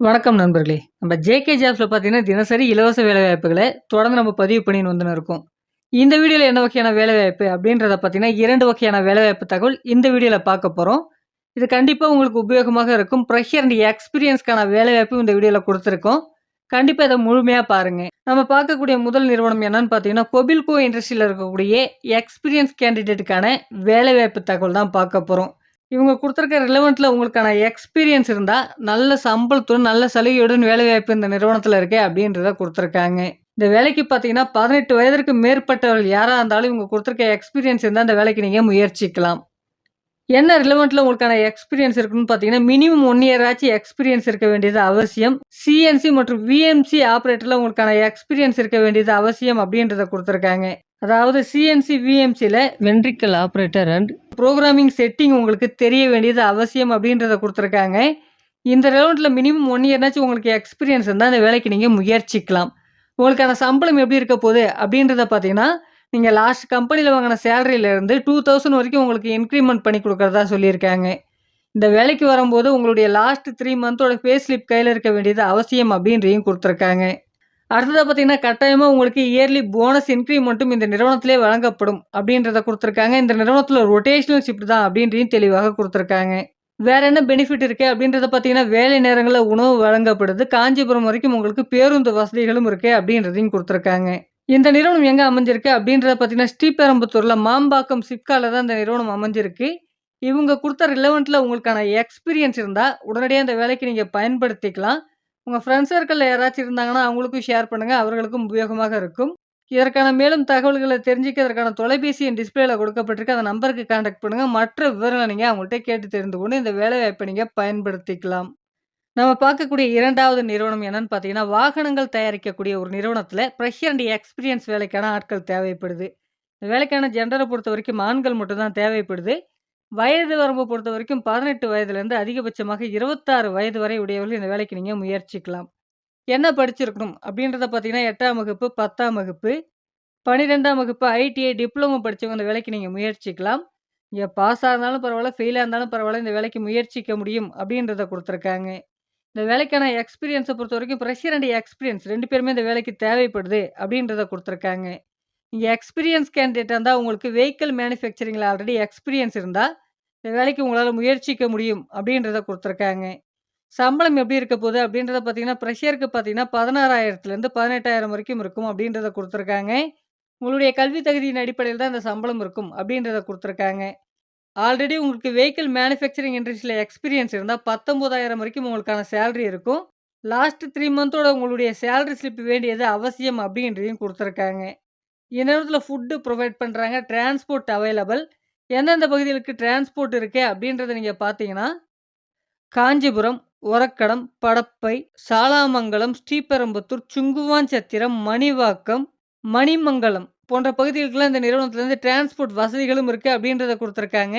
வணக்கம் நண்பர்களே! நம்ம ஜேகே ஜாப்ஸில் பார்த்தீங்கன்னா, தினசரி இலவச வேலைவாய்ப்புகளை தொடர்ந்து நம்ம பதிவு பண்ணின்னு வந்துன்னு இருக்கோம். இந்த வீடியோவில் என்ன வகையான வேலைவாய்ப்பு அப்படின்றத பார்த்தீங்கன்னா, இரண்டு வகையான வேலைவாய்ப்பு தகவல் இந்த வீடியோவில் பார்க்க போகிறோம் இது கண்டிப்பாக உங்களுக்கு உபயோகமாக இருக்கும். ப்ரெஷர் அண்ட் எக்ஸ்பீரியன்ஸ்க்கான வேலைவாய்ப்பு இந்த வீடியோவில் கொடுத்துருக்கோம் கண்டிப்பாக இதை முழுமையாக பாருங்கள் நம்ம பார்க்கக்கூடிய முதல் நிறுவனம் என்னன்னு பார்த்தீங்கன்னா, கொபில்கோ இண்டஸ்ட்ரியில் இருக்கக்கூடிய எக்ஸ்பீரியன்ஸ் கேண்டிடேட்டுக்கான வேலைவாய்ப்பு தகவல் தான் பார்க்க போகிறோம் இவங்க கொடுத்துருக்க ரிலவெண்ட்டில் உங்களுக்கான எக்ஸ்பீரியன்ஸ் இருந்தா, நல்ல சம்பளத்துடன், நல்ல சலுகையுடன் வேலைவாய்ப்பு இந்த நிறுவனத்தில் இருக்கே அப்படின்றத கொடுத்துருக்காங்க இந்த வேலைக்கு பார்த்தீங்கன்னா, 18 வயதிற்கு மேற்பட்டவர்கள் யாராக இருந்தாலும் இவங்க கொடுத்துருக்க எக்ஸ்பீரியன்ஸ் இருந்தால் அந்த வேலைக்கு நீங்கள் முயற்சிக்கலாம். என்ன ரிலவெண்ட்டில் உங்களுக்கான எக்ஸ்பீரியன்ஸ் இருக்குன்னு பார்த்தீங்கன்னா, மினிமம் ஒன் இயர் எக்ஸ்பீரியன்ஸ் இருக்க வேண்டியது அவசியம். சிஎன்சி மற்றும் விஎம்சி ஆப்ரேட்டரில் உங்களுக்கான எக்ஸ்பீரியன்ஸ் இருக்க வேண்டியது அவசியம் அப்படின்றத கொடுத்துருக்காங்க அதாவது CNC, விஎம்சியில் vertical operator and programming setting உங்களுக்கு தெரிய வேண்டியது அவசியம் அப்படின்றத கொடுத்துருக்காங்க இந்த ரெலவெண்ட்டில் மினிமம் ஒன் இயர்னாச்சும் உங்களுக்கு எக்ஸ்பீரியன்ஸ் இருந்தால் அந்த வேலைக்கு நீங்கள் முயற்சிக்கலாம். உங்களுக்கான சம்பளம் எப்படி இருக்க போகுது அப்படின்றத பார்த்தீங்கன்னா, நீங்கள் லாஸ்ட் கம்பெனியில் வாங்கின சேலரியிலேருந்து டூ தௌசண்ட் வரைக்கும் உங்களுக்கு இன்க்ரிமெண்ட் பண்ணி கொடுக்குறதா சொல்லியிருக்காங்க. இந்த வேலைக்கு வரும்போது உங்களுடைய லாஸ்ட் த்ரீ மந்தோட பே ஸ்லிப் கையில் இருக்க வேண்டியது அவசியம் அப்படின்றதையும் கொடுத்துருக்காங்க அடுத்ததாக பார்த்தீங்கன்னா, கட்டாயமாக உங்களுக்கு இயர்லி போனஸ் இன்க்ரிமெண்ட்டும் இந்த நிறுவனத்திலே வழங்கப்படும் அப்படின்றத கொடுத்துருக்காங்க இந்த நிறுவனத்தில் ரொட்டேஷனல் ஷிஃப்ட் தான் அப்படின்றையும் தெளிவாக கொடுத்துருக்காங்க வேற என்ன பெனிஃபிட் இருக்கு அப்படின்றத பார்த்தீங்கன்னா, வேலை நேரங்களில் உணவு வழங்கப்படுது. காஞ்சிபுரம் வரைக்கும் உங்களுக்கு பேருந்து வசதிகளும் இருக்கு அப்படின்றதையும் கொடுத்துருக்காங்க இந்த நிறுவனம் எங்கே அமைஞ்சிருக்கு அப்படின்றத பார்த்தீங்கன்னா, ஸ்ரீபெரும்புத்தூர்ல மாம்பாக்கம் சிப்கால தான் இந்த நிறுவனம் அமைஞ்சிருக்கு. இவங்க கொடுத்த ரிலவெண்ட்டில் உங்களுக்கான எக்ஸ்பீரியன்ஸ் இருந்தால் உடனடியாக இந்த வேலைக்கு நீங்கள் பயன்படுத்திக்கலாம். உங்கள் ஃப்ரெண்ட்ஸ் சர்க்கிளில் யாராச்சும் இருந்தாங்கன்னா, அவங்களுக்கும் ஷேர் பண்ணுங்கள் அவர்களுக்கும் உபயோகமாக இருக்கும். இதற்கான மேலும் தகவல்களை தெரிஞ்சுக்க இதற்கான தொலைபேசி என் டிஸ்பிளேல கொடுக்கப்பட்டிருக்கு. அந்த நம்பருக்கு காண்டாக்ட் பண்ணுங்கள் மற்ற விவரங்களை நீங்கள் அவங்கள்ட்ட கேட்டு தெரிந்து கொண்டு இந்த வேலைவாய்ப்பை நீங்கள் பயன்படுத்திக்கலாம். நம்ம பார்க்கக்கூடிய இரண்டாவது நிறுவனம் என்னன்னு பார்த்தீங்கன்னா, வாகனங்கள் தயாரிக்கக்கூடிய ஒரு நிறுவனத்தில் ப்ரெஷர் அண்ட் எக்ஸ்பீரியன்ஸ் வேலைக்கான ஆட்கள் தேவைப்படுது. இந்த வேலைக்கான பொறுத்த வரைக்கும் ஆண்கள் மட்டும் தான் தேவைப்படுது. வயது வரம்பு பொறுத்தவரைக்கும் 18 வயதிலிருந்து அதிகபட்சமாக 26 வயது வரை உடையவர்கள் இந்த வேலைக்கு நீங்கள் முயற்சிக்கலாம். என்ன படிச்சிருக்கணும் அப்படின்றத பார்த்தீங்கன்னா, எட்டாம் வகுப்பு, 10ஆம் வகுப்பு, 12ஆம் வகுப்பு, ஐடிஐ, டிப்ளமோ படித்தவங்க இந்த வேலைக்கு நீங்கள் முயற்சிக்கலாம். இங்கே பாஸ் இருந்தாலும் பரவாயில்ல ஃபெயிலாக இருந்தாலும் பரவாயில்ல இந்த வேலைக்கு முயற்சிக்க முடியும் அப்படின்றத கொடுத்துருக்காங்க இந்த வேலைக்கான எக்ஸ்பீரியன்ஸை பொறுத்த வரைக்கும் ஃப்ரெஷர் அண்ட் எக்ஸ்பீரியன்ஸ் ரெண்டு பேருமே இந்த வேலைக்கு தேவைப்படுது அப்படின்றத கொடுத்துருக்காங்க இங்கே எக்ஸ்பீரியன்ஸ் கேண்டிடேட் இருந்தா உங்களுக்கு வெஹிக்கிள் மேனுஃபேக்சரிங்ல ஆல்ரெடி எக்ஸ்பீரியன்ஸ் இருந்தா, இந்த வேலைக்கு உங்களால் முயற்சிக்க முடியும் அப்படின்றத கொடுத்துருக்காங்க. சம்பளம் எப்படி இருக்க போகுது அப்படின்றத பார்த்தீங்கன்னா, ப்ரெஷருக்கு பார்த்தீங்கன்னா 16,000லேருந்து 18,000 வரைக்கும் இருக்கும் அப்படின்றத கொடுத்துருக்காங்க. உங்களுடைய கல்வி தகுதியின் அடிப்படையில் தான் இந்த சம்பளம் இருக்கும் அப்படின்றத கொடுத்துருக்காங்க. ஆல்ரெடி உங்களுக்கு வெஹிக்கிள் மேனுஃபேக்சரிங் இண்டஸ்ட்ரியில் எக்ஸ்பீரியன்ஸ் இருந்தால் பத்தொம்போதாயிரம் வரைக்கும் உங்களுக்கான சேலரி இருக்கும். லாஸ்ட் த்ரீ மந்தோட உங்களுடைய சேலரி ஸ்லிப் வேண்டியது அவசியம் அப்படின்றதையும் கொடுத்துருக்காங்க. இந்நேரத்தில் ஃபுட்டு ப்ரொவைட் பண்ணுறாங்க டிரான்ஸ்போர்ட் அவைலபிள். எந்தெந்த பகுதிகளுக்கு டிரான்ஸ்போர்ட் இருக்கு அப்படின்றத நீங்கள் பார்த்தீங்கன்னா, காஞ்சிபுரம், ஒரக்கடம், படப்பை, சாலாமங்கலம், ஸ்ரீபெரும்புத்தூர், சுங்குவாஞ்சத்திரம் மணிவாக்கம், மணிமங்கலம் போன்ற பகுதிகளுக்கெல்லாம் இந்த நிறுவனத்திலேருந்து டிரான்ஸ்போர்ட் வசதிகளும் இருக்குது அப்படின்றத கொடுத்துருக்காங்க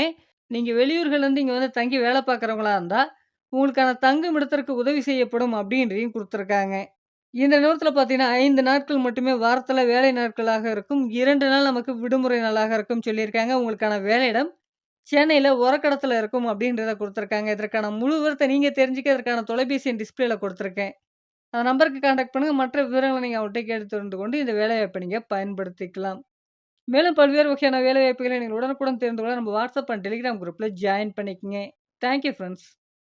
நீங்கள் வெளியூர்கள்லேருந்து இங்கே வந்து தங்கி வேலை பார்க்குறவங்களா இருந்தால் உங்களுக்கான தங்குமிடத்திற்கு உதவி செய்யப்படும் அப்படின்றதையும் கொடுத்துருக்காங்க இந்த நேரத்தில் பார்த்தீங்கன்னா, ஐந்து நாட்கள் மட்டுமே வாரத்தில் வேலை நாட்களாக இருக்கும். இரண்டு நாள் நமக்கு விடுமுறை நாளாக இருக்கும்னு சொல்லியிருக்காங்க. உங்களுக்கான வேலையிடம் சென்னையில் உரக்கடத்தில் இருக்கும் அப்படின்றத கொடுத்துருக்காங்க இதற்கான முழு விவரத்த நீங்கள் தெரிஞ்சுக்க இதற்கான தொலைபேசியின் டிஸ்பிளேல டிஸ்ப்ளேல அந்த நம்பருக்கு காண்டாக்ட் பண்ணுங்கள் மற்ற விவரங்களை நீங்கள் அவர்கிட்ட கேட்டு தெரிந்து கொண்டு இந்த வேலைவாய்ப்பை நீங்கள் பயன்படுத்திக்கலாம். மேலும் பல்வேறு வகையான வேலைவாய்ப்புகளை நீங்கள் உடனுக்குடன் தெரிந்து கொள்ள நம்ம வாட்ஸ்அப் அண்ட் டெலிகிராம் குரூப்ல ஜாயின் பண்ணிக்கங்க. Thank you